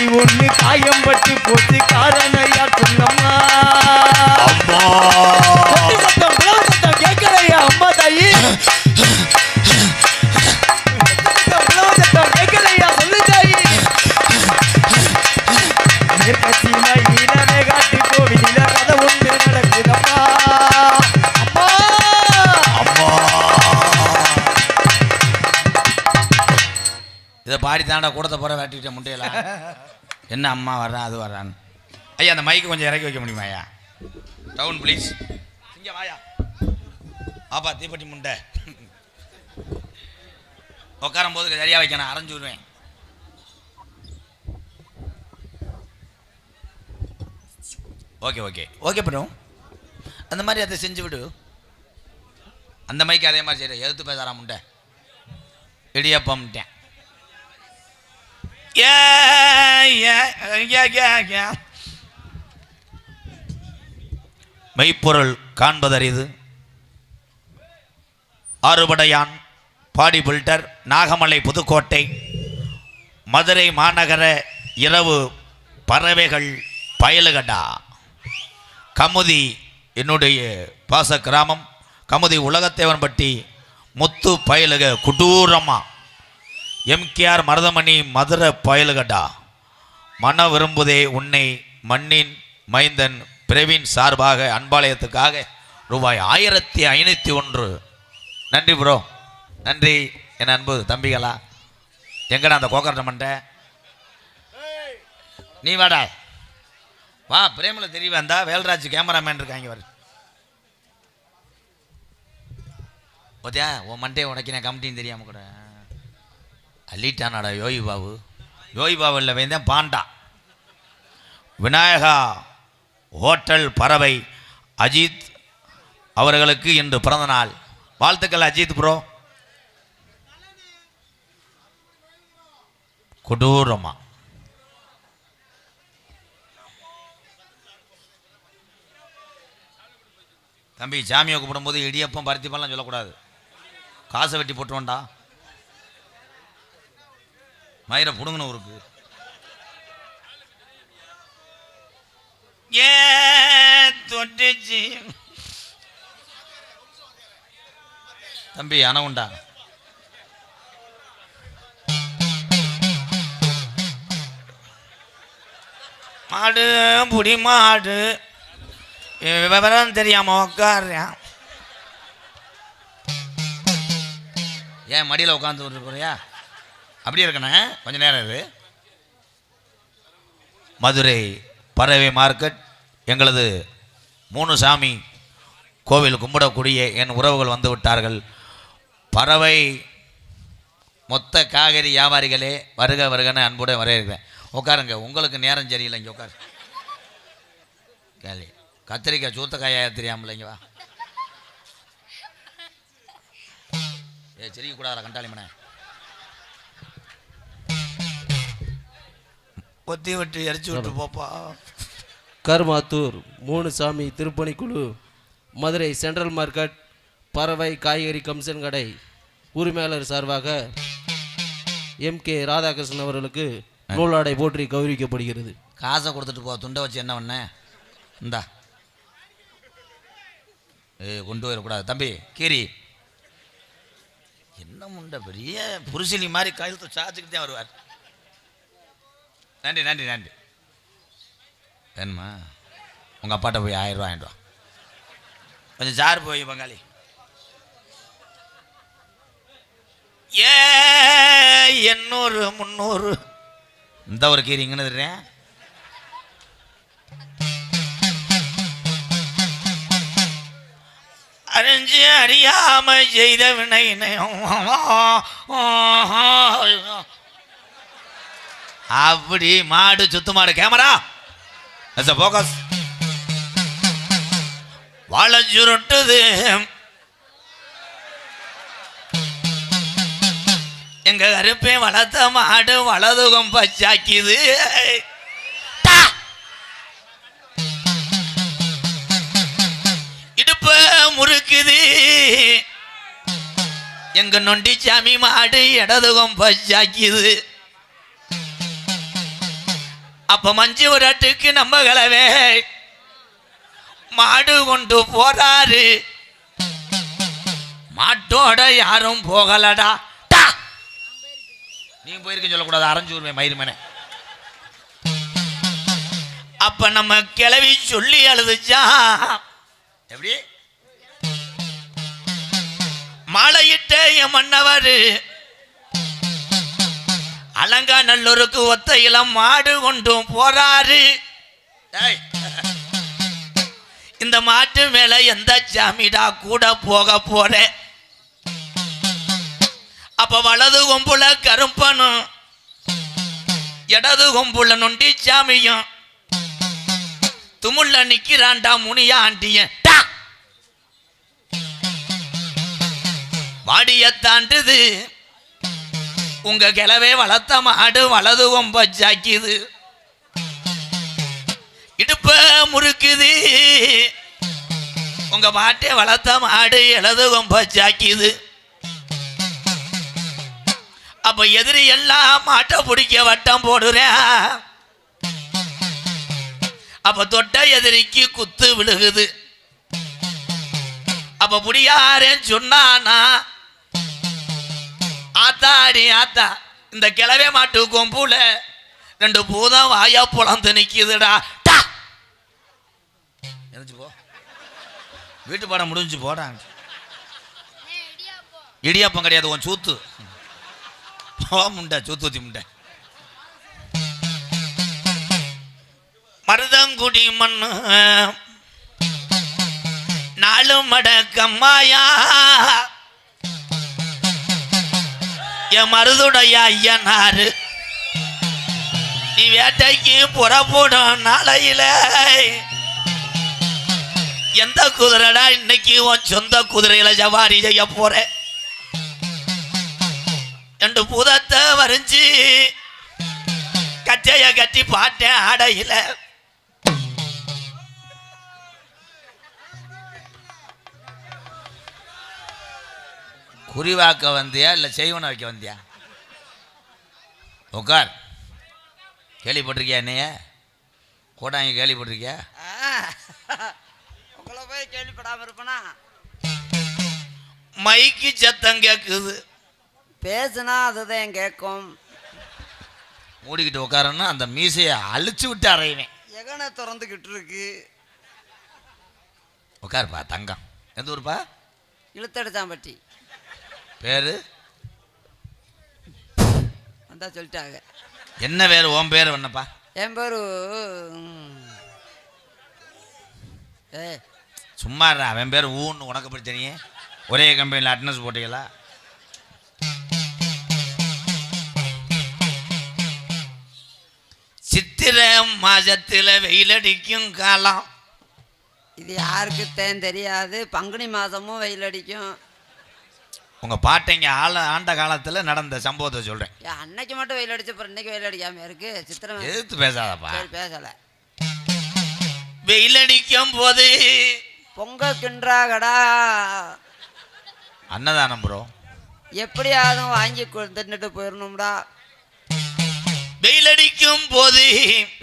கத்தி ஒண்ணு காயம் பட்டு போச்சு. காரணம் இதை தாண்டா கூடத்த போகிற வெட்டிட்ட முட்டையெல்லாம். என்ன அம்மா வர்றான் அது வர்றான்னு. ஐயா அந்த மைக்கு கொஞ்சம் இறக்கி வைக்க முடியுமா ஐயா? டவுன் ப்ளீஸ் இங்கே வாயா ஆப்பா தீப்பெட்டி முண்டை. உட்காரும் போது சரியாக வைக்கணும் அரைஞ்சு விடுவேன். ஓகே ஓகே ஓகே பண்ணும் அந்த மாதிரி அதை செஞ்சு விடு. அந்த மைக்கு அதே மாதிரி செய்கிறேன் எதிர்த்து பேசுறா முண்டை. இடியப்பம்ட்டேன். மெய்ப்பொருள் காண்பதறிது. ஆறுபடையான் பாடி பில்டர் நாகமலை புதுக்கோட்டை மதுரை மாநகர இரவு பறவைகள் பயலுகடா கமுதி என்னுடைய பாச கிராமம் கமுதி உலகத்தேவன்பட்டி முத்து பயலுக குடூரமா. எம்கேஆர் மருதமணி மதுர பயலுகடா மன விரும்புதே உன்னை மண்ணின் மைந்தன் பிரவீன் சார்பாக அன்பாலயத்துக்காக ரூபாய் ஆயிரத்தி ஐநூற்றி ஒன்று. நன்றி ப்ரோ நன்றி. என் அன்பு தம்பிகளா. எங்கடா அந்த கோக்கரட்ட மண்டை? நீ வாடா. வா பிரேமில் தெரிய வந்தா வேல்ராஜ் கேமராமேன் இருக்காங்க வரு ஓத்தியா உன் மண்டே உனக்கு கமிட்டின்னு தெரியாமல் கூட. அள்ளிட்டானாடா யோகி பாபு யோகி பாபு இல்லை வேந்தேன் பாண்டா. விநாயகா ஹோட்டல் பறவை அஜித் அவர்களுக்கு இன்று பிறந்த நாள். வாழ்த்துக்கள் அஜித் ப்ரோ. கொடூரமா. தம்பி சாமியை கூப்பிடும்போது இடியப்பம் பருத்திப்பெல்லாம் சொல்லக்கூடாது. காசை வெட்டி போட்டுவோண்டா மயிரை புடுங்கணும் ஊருக்கு. ஏ தொட்டுச்சு. தம்பி அணவுண்டா மாடு புடி மாடு. விவரம் தெரியாம உட்காருறேன் ஏன் மடியில் உட்காந்து போறியா அப்படியே இருக்கண்ணே கொஞ்ச நேரம் இது மதுரை பறவை மார்க்கெட் எங்களது மூணு சாமி கோவில் கும்பிடக்கூடிய என் உறவுகள் வந்து விட்டார்கள். பறவை மொத்த காய்கறி வியாபாரிகளே வருக வருகன்னு அன்புடன் வரையிருக்கிறேன் உட்காருங்க உங்களுக்கு நேரம் சரியில்லை இங்கே உட்காரு. கேள்வி கத்திரிக்காய் சூத்தக்காயா தெரியாமல இங்கே வா. ஏ சரிக்கூடாதா கண்டாளிமண்ணே கொத்தி விட்டு எரிச்சு விட்டு போப்பா. கருமாத்தூர் மூணு சாமி திருப்பணிக்குழு மதுரை சென்ட்ரல் மார்க்கெட் பறவை காய்கறி கமிஷன் கடை உரிமையாளர் சார்பாக எம் கே ராதாகிருஷ்ணன் அவர்களுக்கு நூலாடை போற்றி கௌரவிக்கப்படுகிறது. காசை கொடுத்துட்டு போ துண்டை வச்சு என்ன பண்ண? இந்தா. ஏய் கொண்டு போயிடக்கூடாது. தம்பி கீரி. என்ன முண்டை பெரிய புருஷினி மாதிரி கழுத்தை சாச்சுக்கிட்டு தான் வருவார். நன்றி நன்றி நன்றி. வேணுமா? உங்கள் அப்பாட்ட போய் ஆயிரம் ரூபா வாங்கிட்டு கொஞ்சம் ஜார் போய் பங்காளி. ஏ எண்ணூறு முந்நூறு இந்த ஒரு கீரி இங்கன்னு அறிஞ்சு அறியாமல் செய்த வினை அப்படி மாடு சுத்து மாடு கேமரா. போக்கஸ் வாழ சுருட்டுது எங்க கருப்பே வளர்த்த மாடு வலதுகம் பச்சாக்கிது. இடுப்ப முறுக்குது. எங்க நொண்டி சாமி மாடு இடதுகம் பச்சாக்கிது. அப்ப மஞ்சு அட்டுக்கு நம்ம கிளவே. மாடு கொண்டு போறாரு. மாட்டோட யாரும் போகலடா. நீ போயிருக்க சொல்லக்கூடாது அரைஞ்சூர்மே மயிர்மனை அப்ப நம்ம கிளவி சொல்லி அழுதுச்சா? எப்படி? மழையிட்ட என் மன்னவர் அலங்கா நல்லூருக்கு ஒத்த இளம் மாடு கொண்டும் போறாரு. இந்த மாட்டு மேல எந்த ஜாமிடா கூட போக போற. அப்ப வலது கொம்புல கரும்பனும் இடது கொம்புல நொண்டி சாமியும். துமுள்ள நிக்கிறான்டா முனியா ஆண்டியன் டா! வாடிய தாண்டுது. உங்க கிளவே வளர்த்த மாடு வலது ஒம்ப ஜாக்கிது. இடுப்ப முறுக்குது. உங்க மாட்டை வளர்த்த மாடு இலது கொம்ப ஜாக்கிது. அப்ப எதிரி எல்லாம் மாட்டை பிடிக்க வட்டம் போடுறேன் அப்ப தொட்ட எதிரிக்கு குத்து விழுகுது. அப்ப முடியாரேன்னு சொன்னானா ஆத்தாடி ஆத்தா. இந்த கிளவே மாட்டு கொம்புல ரெண்டு பூதம் வாயா புலந்து நிற்கிதுடா டா! போ. வீட்டு பாடம் முடிஞ்சு போடா. இடியாப்பம் கிடையாது உன் சூத்து. போ முண்டை சூத்து ஊத்தி முண்டை. மருதங்குடி மண்ணு நாலு மடக்கம்மாயா என் மருதுடைய ஐயனாரு நீ வேட்டைக்கு புறப்படும் நாளையில. எந்த குதிரைடா இன்னைக்கு உன் சொந்த குதிரையில ஜவாரி செய்ய போற? ரெண்டு பூதத்தை வரைஞ்சி கச்சைய கட்டி பாட்டேன் ஆடையில. குறிவாக்க வந்தியா இல்லை செய்வன வைக்க வந்தியா? உட்கார் கேள்விப்பட்டிருக்கியா என்னைய? கோடாங்க கேள்விப்பட்டிருக்கியா? உங்களை போய் கேள்விப்படாம இருப்பனா? மைக்கு சத்தம் கேட்குது பேசுனா அதுதான் கேட்கும் மூடிக்கிட்டு உட்காரன்னா அந்த மீசையை அழிச்சு விட்டு அறையுவேன் எகனை திறந்துக்கிட்டு இருக்கு உட்காருப்பா தங்கம். எந்த ஊருப்பா? இழுத்தடிச்சாம்பட்டி பேரு? வந்தா சொல்லிட்டாங்க. என்ன பேர்? உன் பேர் என்னப்பா என் பேரு ஏ. சும்மா அவன் பேர் ஊன்னு. உனக்கு எப்படி தெரியும்? ஒரே கம்பெனியில் அட்டனன்ஸ் போட்டீங்களா? சித்திரை மாசத்துல வெயிலடிக்கும் காலம். இது யாருக்கு தேன் தெரியாது. பங்குனி மாதமும் வெயில் அடிக்கும். உங்க பாட்டைங்க ஆள ஆண்ட காலத்துல நடந்த சம்பவத்தை சொல்றேன். அன்னைக்கு மட்டும் வெயில் அடிச்சு அப்புறம் இன்னைக்கு வெயில் அடிக்காம இருக்கு. சித்திரை மாசம். எதிர்த்து பேசாதப்பா. பேசலை. வெயிலடிக்கும் போது பொங்க கின்றாகடா அன்னதானம் ப்ரோ எப்படியாவது வாங்கி தின்னுட்டு போயிடணும்டா வெயிலடிக்கும் போது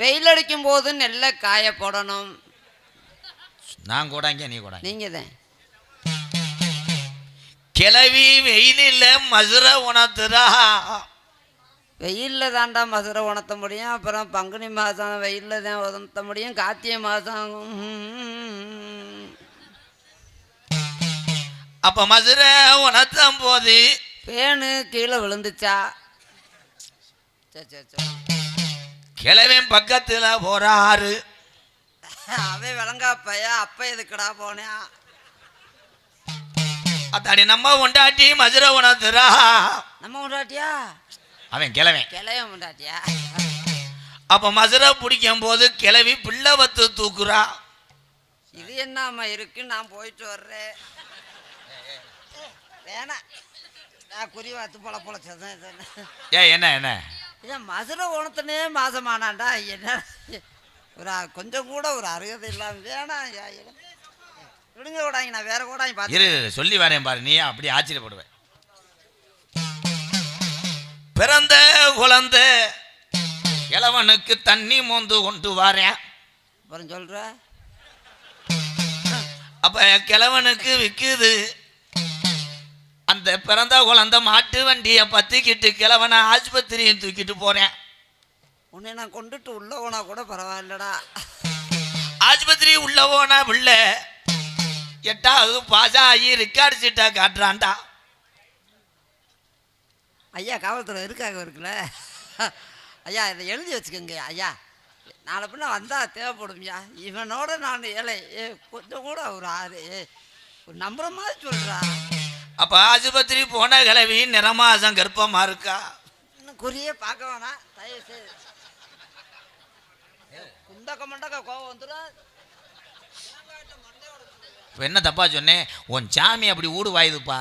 வெயில் அடிக்கும் போது நெல்லை காய போடணும் நான் கூடாங்க நீ கூடாங்க நீங்க தான் கிளவி வெயிலில் மதுர உணர்த்துறா வெயிலில் தாண்டா மதுரை உணர்த்த முடியும். அப்புறம் பங்குனி மாதம் வெயிலில் தான் உணர்த்த முடியும். கார்த்திகை மாதம். அப்ப மதுர உணர்த்தும் போது பேனு கீழே விழுந்துச்சா? கிழவன் பக்கத்துல போறாரு. அவன் விளங்காப்பையா? அப்ப எதுக்குடா போனேன்? அத்தாடி நம்ம உண்டாட்டி மதுர உணர்த்துறா. நம்ம உண்டாட்டியா? அவன் கிழவன். கிளைய உண்டாட்டியா? அப்ப மதுரை பிடிக்கும் போது கிளவி பிள்ளை வத்து தூக்குறா. இது என்னம்மா இருக்கு? நான் போயிட்டு வர்றேன். வேணாம் நான் குறி வாத்து பொல பொழைச்சதான் ஏ என்ன என்ன? ஏன் மதுரை உணத்துனே மாசமானாண்டா? என்ன? ஒரு கொஞ்சம் கூட ஒரு அருகதை இல்லாம வேணாம் விடுங்க கூடாங்க நான் வேற கூடாங்க பார்த்து இரு சொல்லி வரேன் பாரு நீ அப்படி ஆச்சரியப்படுவேன். பிறந்த குழந்தை கிழவனுக்கு தண்ணி மோந்து கொண்டு வரேன். அப்புறம் சொல்ற? அப்ப கிழவனுக்கு விக்குது. அந்த பிறந்த குழந்தை மாட்டு வண்டியை பத்திக்கிட்டு கிழவனை ஆஸ்பத்திரியை தூக்கிட்டு போறேன். உன்னை நான் கொண்டுட்டு உள்ள போனா கூட பரவாயில்லடா. ஆஸ்பத்திரி உள்ள போனா பிள்ள எட்டாவது பாஸ் ஆகி ரெக்கார்டு சீட்டா காட்டுறான்டா. ஐயா காவல்துறை இருக்காக இருக்குல்ல? ஐயா இதை எழுதி வச்சுக்கோங்க ஐயா. நாளை பின்ன வந்தால் தேவைப்படும்யா இவனோட நான் ஏழை. ஏ கொஞ்சம் கூட ஒரு ஆறு. ஏ ஒரு நம்புற மாதிரி சொல்கிறா அப்ப ஆஸ்பத்திரி போன கிழவி நிறமாசம் கர்ப்பமா இருக்கா? இன்னும் குறியே பார்க்க வேணாம். தயவு செய்து. குண்டக்க மண்டக்க கோவம் வந்துடும் இப்போ என்ன தப்பா சொன்னேன்? உன் சாமி அப்படி ஊடு வாயுதுப்பா.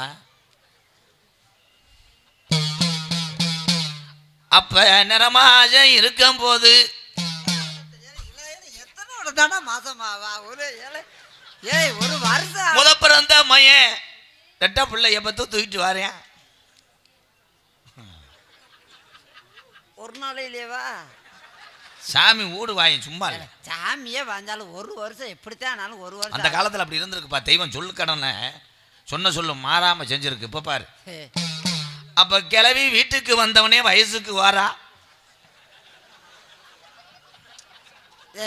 அப்ப நிறமாக இருக்கும் போது எத்தனை தானே மாசமாவா ஒரு ஏழை ஏய் ஒரு வருஷம் முத பிறந்த மையன் ரெட்ட பிள்ளைய பத்து தூக்கிட்டு வரேன்? ஒரு நாளையிலேவா? சாமி ஊடு வாயும் சும்மா இல்லை. சாமியே வந்தாலும் ஒரு வருஷம் எப்படித்தான் ஆனாலும் ஒரு வருஷம் அந்த காலத்தில் அப்படி இருந்திருக்குப்பா. தெய்வம் சொல்லு கடனை சொன்ன சொல்லு மாறாம செஞ்சிருக்கு. இப்போ பாரு. அப்ப கிளவி வீட்டுக்கு வந்தவனே வயசுக்கு வாரா? ஏ.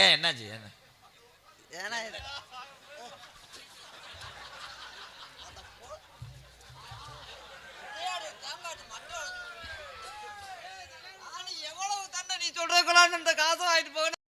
ஏன் என்னாச்சு? என்ன ஏன்னா சொல்றதுக்குள்ள அந்த காசு வாங்கிட்டு போகணும்.